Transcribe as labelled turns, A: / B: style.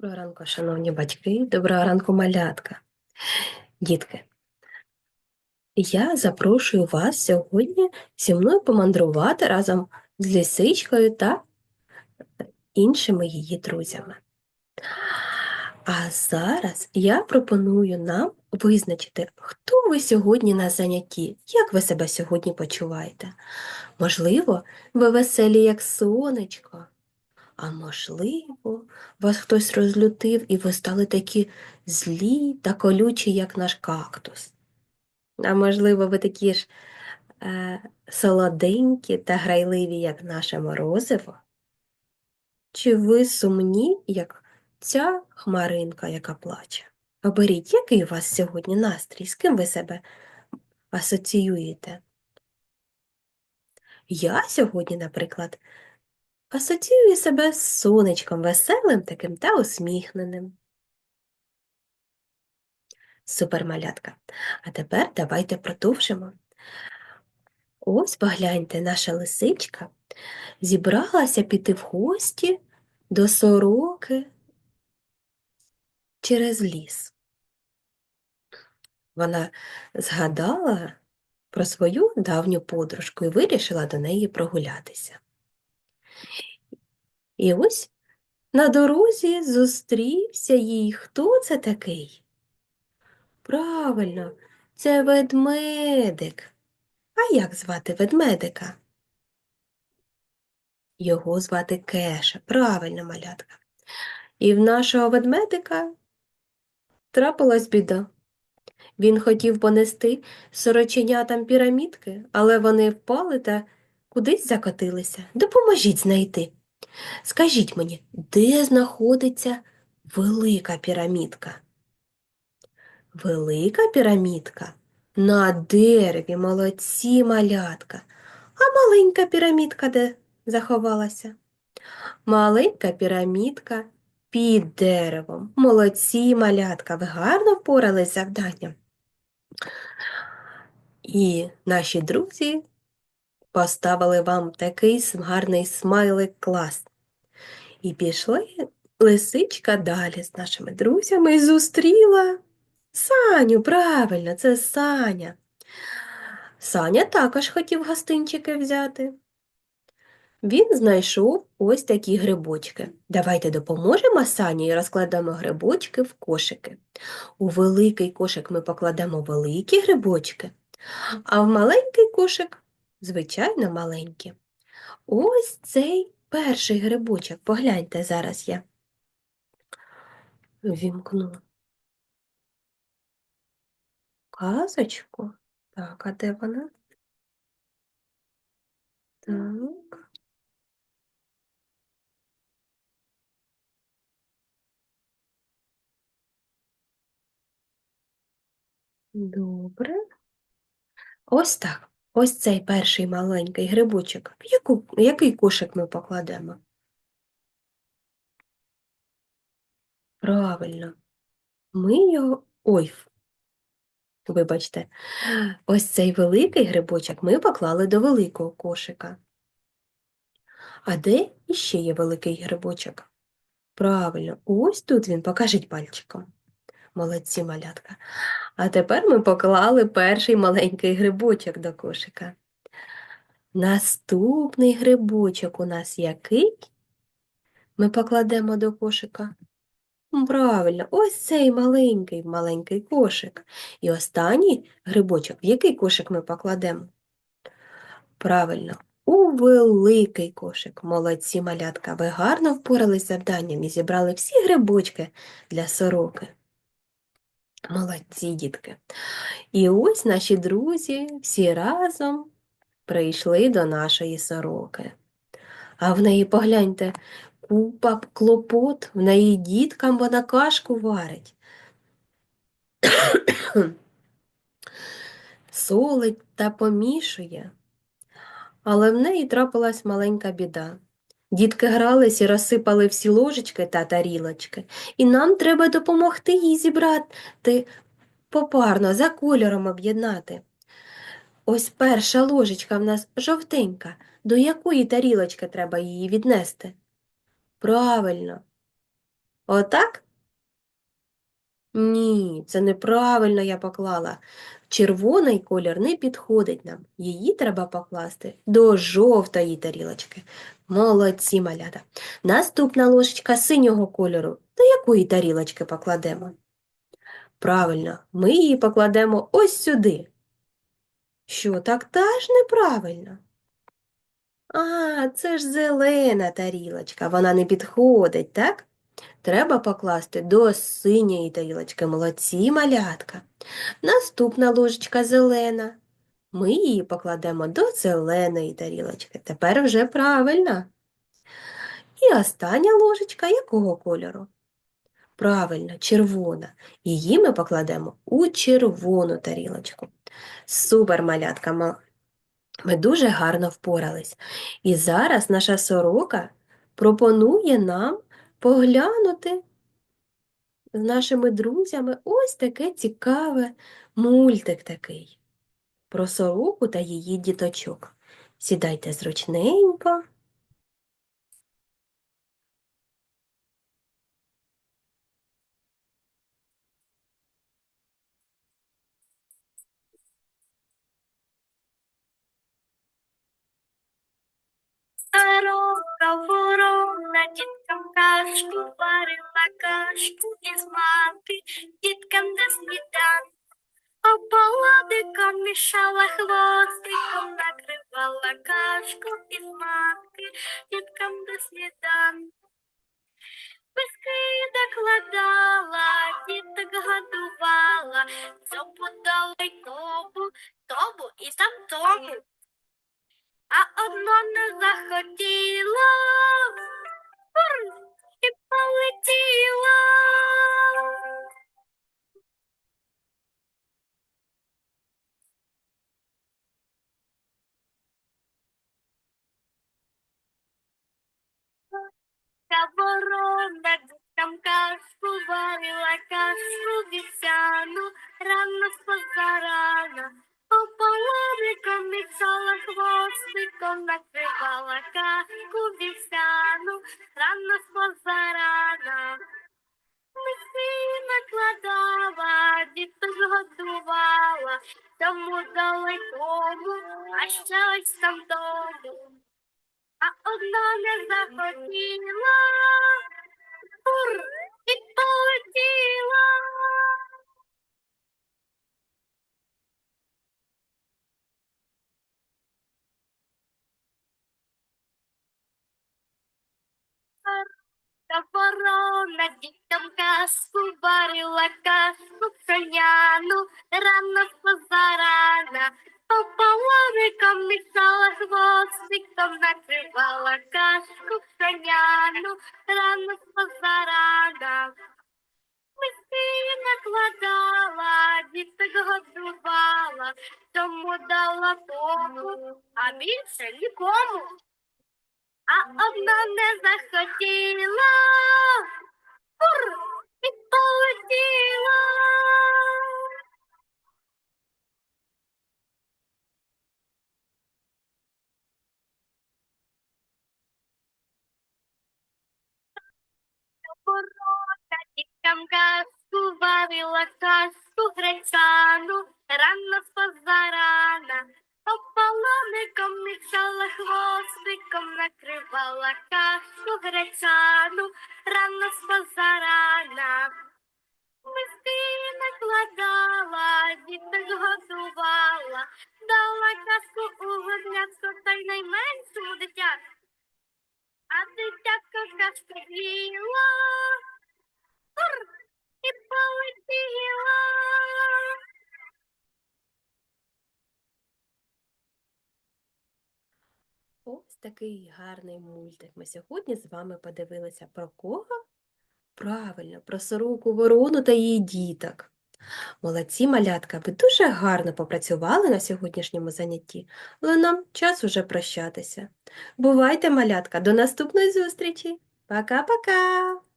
A: Доброго ранку, шановні батьки, доброго ранку, малятка. Дітки, я запрошую вас сьогодні зі мною помандрувати разом з лисичкою та іншими її друзями. А зараз я пропоную нам визначити, хто ви сьогодні на занятті, як ви себе сьогодні почуваєте. Можливо, ви веселі, як сонечко, а можливо, вас хтось розлютив і ви стали такі злі та колючі, як наш кактус. А можливо, ви такі ж е, солоденькі та грайливі, як наше морозиво? Чи ви сумні, як ця хмаринка, яка плаче? Оберіть, який у вас сьогодні настрій, з ким ви себе асоціюєте? Я сьогодні, наприклад, асоціюю себе з сонечком веселим таким та усміхненим. Супермалятка. А тепер давайте продовжимо. Ось погляньте, наша лисичка зібралася піти в гості до сороки через ліс. Вона згадала про свою давню подружку і вирішила до неї прогулятися. І ось на дорозі зустрівся їй. Хто це такий? Правильно, це ведмедик. А як звати ведмедика? Його звати Кеша, правильно, малятка. І в нашого ведмедика трапилась біда. Він хотів понести сороченятам пірамідки, але вони впали та кудись закотилися. Допоможіть знайти. Скажіть мені, де знаходиться велика пірамідка? Велика пірамідка на дереві, молодці малятка. А маленька пірамідка де заховалася? Маленька пірамідка під деревом. Молодці малятка, ви гарно впорались з завданням. І наші друзі поставили вам такий гарний смайлик клас. І пішли лисичка далі з нашими друзями і зустріла Саню, правильно, це Саня. Саня також хотів гостинчики взяти. Він знайшов ось такі грибочки. Давайте допоможемо Сані і розкладемо грибочки в кошики. У великий кошик ми покладемо великі грибочки, а в маленький кошик, звичайно, маленькі. Ось цей перший грибочок. Погляньте, зараз я вімкну казочку. Так, а де вона? Так. Добре. Ось так. Ось цей перший маленький грибочок. В яку, який кошик ми покладемо? Правильно. Ми його. Ой, вибачте. Ось цей великий грибочок ми поклали до великого кошика. А де іще є великий грибочок? Правильно, ось тут він, покажіть пальчиком. Молодці, малятка. А тепер ми поклали перший маленький грибочок до кошика. Наступний грибочок у нас який? Ми покладемо до кошика. Правильно, ось цей маленький, маленький кошик. І останній грибочок, в який кошик ми покладемо? Правильно, у великий кошик. Молодці, малятка, ви гарно впорались з завданням і зібрали всі грибочки для сороки. Молодці, дітки. І ось наші друзі всі разом прийшли до нашої сороки. А в неї, погляньте, купа клопот, в неї діткам вона кашку варить. Солить та помішує. Але в неї трапилась маленька біда. Дітки грались і розсипали всі ложечки та тарілочки, і нам треба допомогти їй зібрати попарно, за кольором об'єднати. Ось перша ложечка в нас жовтенька. До якої тарілочки треба її віднести? Правильно, Отак? Ні, це неправильно я поклала. Червоний колір не підходить нам. Її треба покласти до жовтої тарілочки. Молодці, малята. Наступна ложечка синього кольору. До якої тарілочки покладемо? Правильно, ми її покладемо ось сюди. Що, так теж неправильно? А, це ж зелена тарілочка, вона не підходить, так? Треба покласти до синьої тарілочки. Молодці, малятка. Наступна ложечка зелена. Ми її покладемо до зеленої тарілочки. Тепер вже правильно. І остання ложечка якого кольору? Правильно, червона. Її ми покладемо у червону тарілочку. Супер, малятка, ми дуже гарно впорались. І зараз наша сорока пропонує нам поглянути з нашими друзями ось таке цікаве мультик такий про сороку та її діточок. Сідайте зручненько.
B: Ворона діткам кашку варила кашку із манки, діткам до сніданку. Ополодиком мішала хвостиком, накривала кашку із манки, діткам до сніданку. Без кидок кладала, діток годувала, цьому дали тобу, тобу і там тому. А одно не захотіла Ур, і полетіла. Та ворона діткам кашку варила кашку вівсяну, рано з позарана. Ополоником мішала хвостиком, накривала кашку а ось там тому. А одна не захотіла, Ур, і полетіла. Та ворона дітям казку варила казку пшеняну, рано з позарана. Ополоником мішала хвостиком, накривала кашку пшеняну, рано з позарана. Миски накладала, діток годувала, тому дала тому, а більше нікому. А одна не захотіла, Ур, і полетіла. Ворота діткам казку варила казку гречану, рано позарана. Ополоником мішала хвостиком, накривала кашку гречану, рано позарана. Миски накладала, діток годувала, дала казку у горнятку та й найменшому дитятку. А дитятко казку їла, і полетіла.
A: Ось такий гарний мультик. Ми сьогодні з вами подивилися про кого? Правильно, про сороку ворону та її діток. Молодці, малятка, ви дуже гарно попрацювали на сьогоднішньому занятті, але нам час уже прощатися. Бувайте, малятка, до наступної зустрічі. Пока-пока!